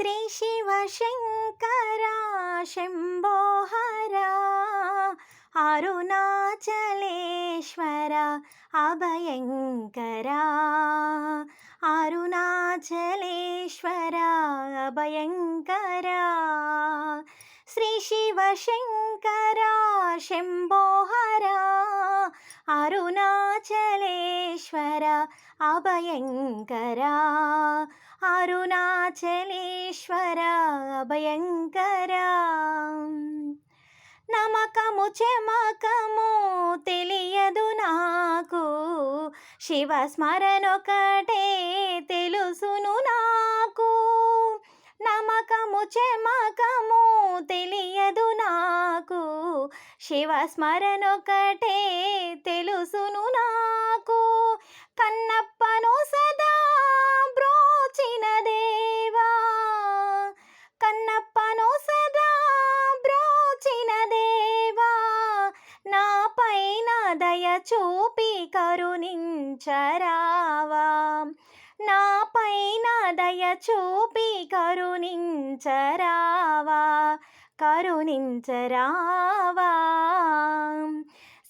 శ్రీ శివశంకర శంభోహర అరుణాచలేశ్వర అభయంకర అరుణాచలేశ్వర అభయంకర శ్రీ శివశంకర శంభోహర అరుణాచలేశ్వర అభయంకర. అరుణాచలేశ్వర అభయంకర. నమకము చెమకము తెలియదు నాకు. శివ స్మరణొకటే తెలుసును నాకు. నమకము చెమకము తెలియదు నాకు. శివ స్మరణొకటే తెలుసును నాకు. కన్నప్పను సదా బ్రోచిన దేవా. కన్నప్పను సదా బ్రోచిన దేవా. నా పైన దయ చూపి కరుణించరావా. నా పైన దయ చూపి కరుణించరావా. కరుణించరావా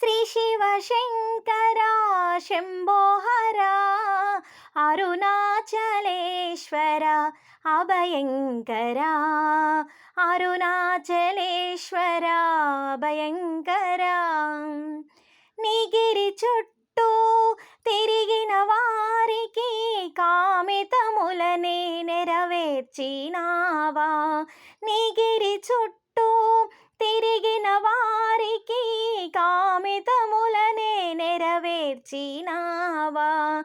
శ్రీ శివ శివశంకర శంభోహర అరుణాచలేశ్వర అభయంకర అరుణాచలేశ్వర అభయంకర కామితములనే నెరవేర్చినావా? నీగిరి చుట్టూ తిరిగిన వారికి కామితములనే నెరవేర్చినావా?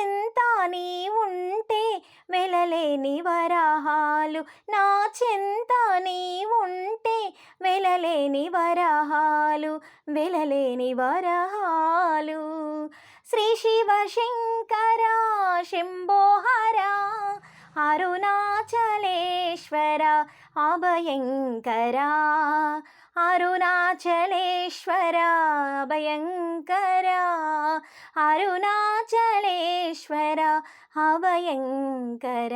చింత నీ ఉంటే వెలలేని వరహాలు. నా చెంత నీ ఉంటే వెలలేని వరహాలు. వెలలేని వరహాలు. శ్రీ శివ శివశంకర శంభోహర అరుణాచలేశ్వర అభయంకర అరుణాచలేశ్వర అభయంకర అరుణాచలేశ్వర అభయంకర